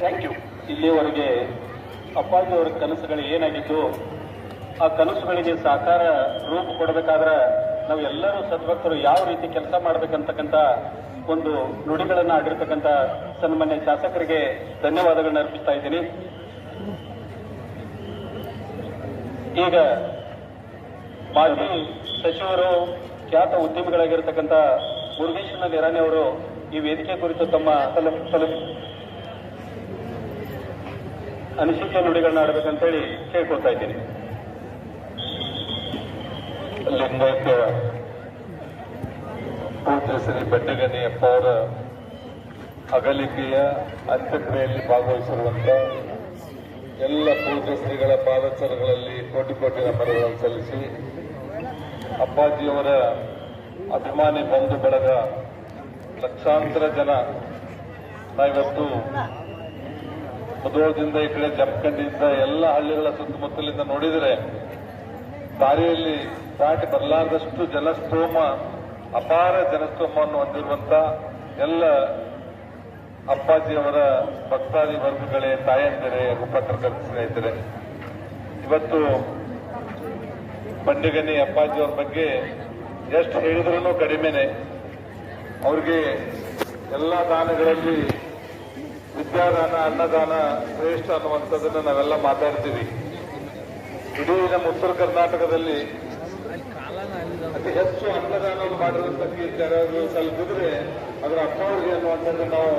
Thank you ಇಲ್ಲಿಯವರೆಗೆ ಅಪ್ಪಾಜಿಯವರ ಕನಸುಗಳು ಏನಾಗಿತ್ತು? ಆ ಕನಸುಗಳಿಗೆ ಸಾಕಾರ ರೂಪ ಕೊಡಬೇಕಾದ್ರೆ ನಾವು ಎಲ್ಲರೂ ಸದ್ಭಕ್ತರು ಯಾವ ರೀತಿ ಕೆಲಸ ಮಾಡ್ಬೇಕಂತಕ್ಕಂಥ ಒಂದು ನುಡಿಗಳನ್ನು ಆಡಿರ್ತಕ್ಕಂಥ ಸನ್ಮಾನ್ಯ ಶಾಸಕರಿಗೆ ಧನ್ಯವಾದಗಳನ್ನ ಅರ್ಪಿಸ್ತಾ ಇದ್ದೀನಿ. ಈಗ ಮಾಜಿ ಸಚಿವರು ಖ್ಯಾತ ಉದ್ಯಮಿಗಳಾಗಿರ್ತಕ್ಕಂಥ ಮುರುಗೇಶ್ವರ ನಿರಾಣಿ ಅವರು ಈ ವೇದಿಕೆ ಕುರಿತು ತಮ್ಮ ಅನಿಸಿಕೆ ನುಡಿಗಳನ್ನ ಆಡಬೇಕಂತೇಳಿ ಕೇಳ್ಕೊಳ್ತಾ ಇದ್ದೀನಿ. ಲಿಂಗೈಕ್ಯ ಪೂಜ್ಯ ಶ್ರೀ ಬೆಟ್ಟಗನಿಯಪ್ಪ ಅವರ ಅಗಲಿಕೆಯ ಅಂತ್ಯಕ್ರಿಯೆಯಲ್ಲಿ ಭಾಗವಹಿಸಿರುವಂತ ಎಲ್ಲ ಪೂಜ್ಯ ಶ್ರೀಗಳ ಪಾದಚರಗಳಲ್ಲಿ ಕೋಟಿ ಕೋಟಿ ನಮನಗಳನ್ನು ಸಲ್ಲಿಸಿ ಅಪ್ಪಾಜಿಯವರ ಅಭಿಮಾನಿ ಬಂಧು ಬಳಗ ಲಕ್ಷಾಂತರ ಜನ ನಾವಿವತ್ತು ಮುದೋಳದಿಂದ ಈ ಕಡೆ ಜಮಖಂಡಿಯಿಂದ ಎಲ್ಲ ಹಳ್ಳಿಗಳ ಸುತ್ತಮುತ್ತಲಿಂದ ನೋಡಿದರೆ, ದಾರಿಯಲ್ಲಿ ದಾಟಿ ಬರಲಾರದಷ್ಟು ಜನಸ್ತೋಮ ಅಪಾರ ಜನಸ್ತೋಮವನ್ನು ಹೊಂದಿರುವಂತ ಎಲ್ಲ ಅಪ್ಪಾಜಿಯವರ ಭಕ್ತಾದಿ ವರ್ಗಗಳೇ, ತಾಯಂದಿರೆ ಉಪಕರ್ತ ಸ್ನೇಹಿತರೆ. ಇವತ್ತು ಬಂಡಿಗನಿ ಅಪ್ಪಾಜಿಯವರ ಬಗ್ಗೆ ಎಷ್ಟು ಹೇಳಿದ್ರೂ ಕಡಿಮೆನೆ. ಅವ್ರಿಗೆ ಎಲ್ಲ ದಾನಗಳಲ್ಲಿ ವಿದ್ಯಾದಾನ, ಅನ್ನದಾನ ಶ್ರೇಷ್ಠ ಅನ್ನುವಂಥದ್ದನ್ನು ನಾವೆಲ್ಲ ಮಾತಾಡ್ತೀವಿ. ಇಡೀ ನಮ್ಮ ಉತ್ತರ ಕರ್ನಾಟಕದಲ್ಲಿ ಅತಿ ಹೆಚ್ಚು ಅನ್ನದಾನವನ್ನು ಮಾಡಿರುವಂತ ಯಾರಾದ್ರು ಸಲ್ಲಿಸಿದ್ರೆ ಅದರ ಅಪ್ಪ ಅವ್ರಿಗೆ ಅನ್ನುವಂಥದ್ದು ನಾವು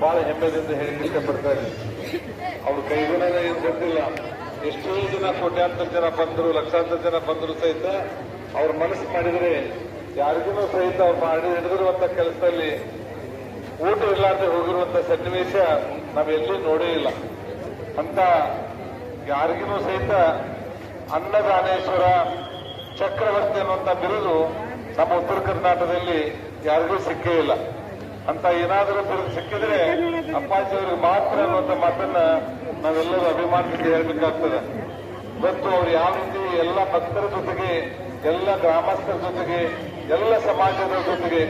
ಬಹಳ ಹೆಮ್ಮೆದಿಂದ ಹೇಳಿ ಇಷ್ಟಪಡ್ತಾ ಇದ್ದೀವಿ. ಅವ್ರ ಕೈಗುಣನ ಏನು ಗೊತ್ತಿಲ್ಲ. ಎಷ್ಟೋ ಜನ ಕೋಟ್ಯಾಂತರ ಜನ ಬಂದರು, ಲಕ್ಷಾಂತರ ಜನ ಬಂದರು ಸಹಿತ ಅವ್ರ ಮನಸ್ಸು ಮಾಡಿದರೆ ಯಾರಿಗೂ ಸಹಿತ ಅವ್ರು ಮಾಡಿ ಹಿಡಿದಿರುವಂತ ಕೆಲಸದಲ್ಲಿ ಊಟ ಇಲ್ಲಾರ್ದೆ ಹೋಗಿರುವಂತ ಸನ್ನಿವೇಶ ನಾವೆಲ್ಲೂ ನೋಡೇ ಇಲ್ಲ. ಅಂತ ಯಾರಿಗೂ ಸಹಿತ ಅನ್ನದಾನೇಶ್ವರ ಚಕ್ರವರ್ತಿ ಅನ್ನುವಂತ ಬಿರುದು ನಮ್ಮ ಉತ್ತರ ಕರ್ನಾಟಕದಲ್ಲಿ ಯಾರಿಗೂ ಸಿಕ್ಕೇ ಇಲ್ಲ. ಅಂತ ಏನಾದರೂ ಸಿಕ್ಕಿದ್ರೆ ಅಪ್ಪಾಜಿ ಅವರಿಗೆ ಮಾತ್ರ ಅನ್ನುವಂಥ ಮಾತನ್ನ ನಾವೆಲ್ಲರೂ ಅಭಿಮಾನದಿಂದ ಹೇಳಬೇಕಾಗ್ತದೆ. ಇವತ್ತು ಅವ್ರು ಯಾವ ರೀತಿ ಎಲ್ಲ ಭಕ್ತರ ಜೊತೆಗೆ, ಎಲ್ಲ ಗ್ರಾಮಸ್ಥರ ಜೊತೆಗೆ, ಎಲ್ಲ ಸಮಾಜದ ಜೊತೆಗೆ,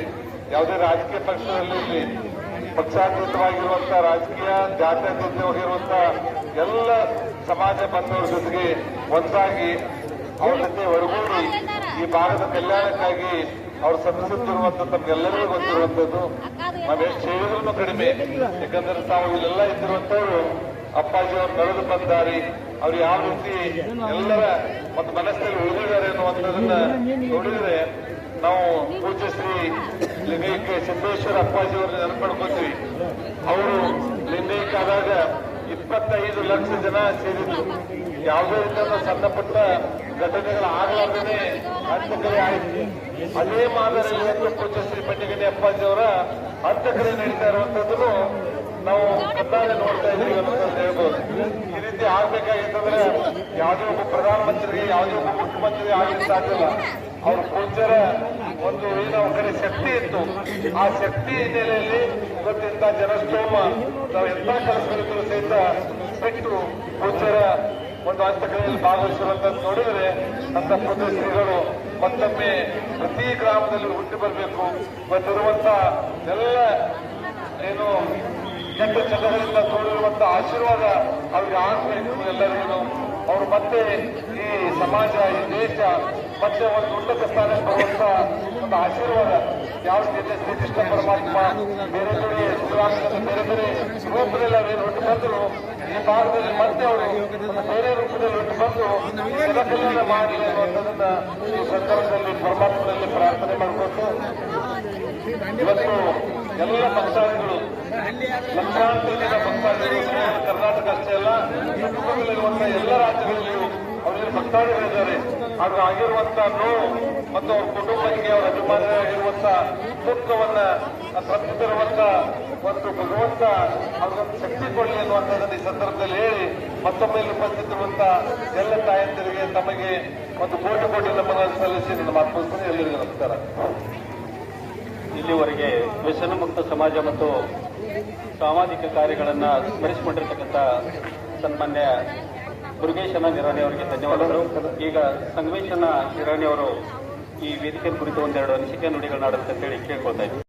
ಯಾವುದೇ ರಾಜಕೀಯ ಪಕ್ಷದಲ್ಲಿ ಇರಲಿ ಪಕ್ಷಾತೀತವಾಗಿರುವಂತ ರಾಜಕೀಯ ಜಾತ್ಯತೀತವಾಗಿರುವಂತಹ ಎಲ್ಲ ಸಮಾಜ ಬಂಧುವರ ಜೊತೆಗೆ ಒಂದಾಗಿ ಅವ್ರ ಜೊತೆ ಒಳಗೂಡಿ ಈ ಭಾಗದ ಕಲ್ಯಾಣಕ್ಕಾಗಿ ಅವರು ಸದಸ್ಯರಿರುವಂತ ತಮ್ಗೆಲ್ಲರಿಗೂ ಗೊತ್ತಿರುವಂತದ್ದು. ನಾವೆಷ್ಟು ಹೇಳಿದ್ರು ಕಡಿಮೆ. ಯಾಕಂದ್ರೆ ತಾವು ಇಲ್ಲೆಲ್ಲ ಇದ್ದಿರುವಂತವ್ರು ಅಪ್ಪಾಜಿ ಅವರು ನಡೆದು ಬಂದಾರಿ. ಅವ್ರು ಯಾವ ರೀತಿ ಎಲ್ಲರ ಮತ್ತು ಮನಸ್ಸಲ್ಲಿ ಉಳಿದಿದ್ದಾರೆ ಅನ್ನುವಂಥದ್ದನ್ನ ನೋಡಿದ್ರೆ ನಾವು ಪೂಜ್ಯ ಶ್ರೀ ಲಿಂಗೈಕ ಸಿದ್ದೇಶ್ವರ ಅಪ್ಪಾಜಿ ಅವ್ರನ್ನ ನೆನಪಡ್ಕೊತೀವಿ. ಅವರು ಲಿಂಗೈಕ ಆದಾಗ ಇಪ್ಪತ್ತೈದು ಲಕ್ಷ ಜನ ಸೇರಿದ್ರು. ಯಾವುದೇ ರೀತಿಯ ಸಣ್ಣ ಪುಟ್ಟ ಘಟನೆಗಳು ಆಗಲಾರ್ದೇನೆ ಅಂತ್ಯಕ್ರಿಯೆ ಆಯಿತು ಅದೇ ಪೂಜ್ಯ ಶ್ರೀ ಪಂಡಿಗನಿ ಅಪ್ಪಾಜಿ ಅವರ ಅಂತ್ಯಕ್ರಿಯೆ ನಡೀತಾ ಇರುವಂತದ್ದು ನಾವು ಕಡ್ಡಾಯ ನೋಡ್ತಾ ಇದ್ದೀವಿ ಅಂತ ಹೇಳ್ಬೋದು. ಈ ರೀತಿ ಆಗ್ಬೇಕಾಗಿತ್ತಂದ್ರೆ ಯಾವುದೇ ಒಬ್ಬ ಪ್ರಧಾನಮಂತ್ರಿಗೆ, ಯಾವುದೇ ಒಬ್ಬ ಮುಖ್ಯಮಂತ್ರಿ ಆಗಲಿಕ್ಕೆ ಸಾಧ್ಯ ಇಲ್ಲ. ಅವ್ರ ಪೂಜ್ಯರ ಒಂದು ಏನು ಕಡೆ ಶಕ್ತಿ ಇತ್ತು. ಆ ಶಕ್ತಿ ಹಿನ್ನೆಲೆಯಲ್ಲಿ ಇವತ್ತಿಂತ ಜನಸ್ತೋಮ ನಾವು ಎಂತ ಕೆಲಸಗಳಿದ್ರು ಸಹಿತ ಬಿಟ್ಟು ಪೂಜ್ಯರ ಒಂದು ಹಂತಗಳಲ್ಲಿ ಭಾಗವಹಿಸಿರುವಂತದ್ದು ನೋಡಿದರೆ ಅಂತ ಪೂಜ್ಯ ಶ್ರೀಗಳು ಮತ್ತೊಮ್ಮೆ ಪ್ರತಿ ಗ್ರಾಮದಲ್ಲಿ ಹುಟ್ಟಿ ಬರಬೇಕು. ಇವತ್ತಿರುವಂತ ಎಲ್ಲ ಏನು ಕೆಟ್ಟ ಚಟಗಳಿಂದ ತೋರಿರುವಂತ ಆಶೀರ್ವಾದ ಅವ್ರಿಗೆ ಆಗಬೇಕು ಎಲ್ಲರಿಗೂ. ಅವರು ಮತ್ತೆ ಸಮಾಜ, ಈ ದೇಶ ಮತ್ತೆ ಒಂದು ಉನ್ನತ ಸ್ಥಾನಕ್ಕೆ ಬರುವಂತ ಒಂದು ಆಶೀರ್ವಾದ ಯಾವ ರೀತಿ ಶ್ರೀಕೃಷ್ಣ ಪರಮಾತ್ಮ ಬೇರೆ ಬೇರೆ ಬೇರೆ ಬೇರೆ ರೂಪದಲ್ಲಿ ಅವೇನು ಹೊಟ್ಟು ಬಂದರು, ಈ ಭಾಗದಲ್ಲಿ ಮತ್ತೆ ಅವರು ಬೇರೆ ರೂಪದಲ್ಲಿ ಹೊಟ್ಟು ಬಂದು ಕಲ್ಯಾಣ ಮಾಡಿ ಅನ್ನುವಂಥದ್ದನ್ನ ಈ ಸಂದರ್ಭದಲ್ಲಿ ಪರಮಾತ್ಮನಲ್ಲಿ ಪ್ರಾರ್ಥನೆ ಮಾಡಿಕೊಂಡು ಇವತ್ತು ಎಲ್ಲ ಭಕ್ತಾದಿಗಳು ಲಕ್ಷಾಂತರ ಜನ ಭಕ್ತಾದಿಗಳು, ಕರ್ನಾಟಕ ಅಷ್ಟೇ ಅಲ್ಲ ಸುತ್ತಮುತ್ತಲಿರುವಂತಹ ಎಲ್ಲ ರಾಜ್ಯಗಳಲ್ಲಿಯೂ ಅವರಲ್ಲಿ ಆದ್ರೆ ಆಗ ಆಗಿರುವಂತ ನೋವು ಮತ್ತು ಅವ್ರ ಕುಟುಂಬಕ್ಕೆ ಅವರ ಅಭಿಮಾನಿಯಾಗಿರುವಂತ ದುಃಖವನ್ನ ತಪ್ಪಿಸಿರುವಂತ ಒಂದು ಭಗವಂತ ಅವ್ರಿಗೊಂದು ಶಕ್ತಿ ಕೊಡಲಿ ಅನ್ನುವಂಥದ್ದನ್ನು ಈ ಸಂದರ್ಭದಲ್ಲಿ ಹೇಳಿ ಮತ್ತೊಮ್ಮೆ ಉಪಸ್ಥಿತಿರುವಂತ ಎಲ್ಲ ತಾಯಂದಿರಿಗೆ ತಮಗೆ ಒಂದು ಕೋಟಿ ಕೋಟಿ ನಮನ ಸಲ್ಲಿಸಿ ನನ್ನ ಮಾತು ಎಲ್ಲರಿಗೆ ನಮಸ್ಕಾರ. ಇಲ್ಲಿವರೆಗೆ ವ್ಯಸನ ಮುಕ್ತ ಸಮಾಜ ಮತ್ತು ಸಾಮಾಜಿಕ ಕಾರ್ಯಗಳನ್ನು ಸ್ಮರಿಸಿಕೊಂಡಿರ್ತಕ್ಕಂಥ ಸನ್ಮಾನ್ಯ ಮುರುಗೇಶನ ನಿರಾಣಿ ಅವರಿಗೆ ಧನ್ಯವಾದಗಳು. ಈಗ ಸಂಗಮೇಶನ ನಿರಾಣಿ ಅವರು ಈ ವೇದಿಕೆ ಕುರಿತು ಒಂದೆರಡು ಅನಿಸಿಕೆ ನುಡಿಗಳನ್ನ ಆಡುತ್ತೆ ಅಂತೇಳಿ ಕೇಳ್ಕೊಳ್ತಾ ಇದ್ದೀನಿ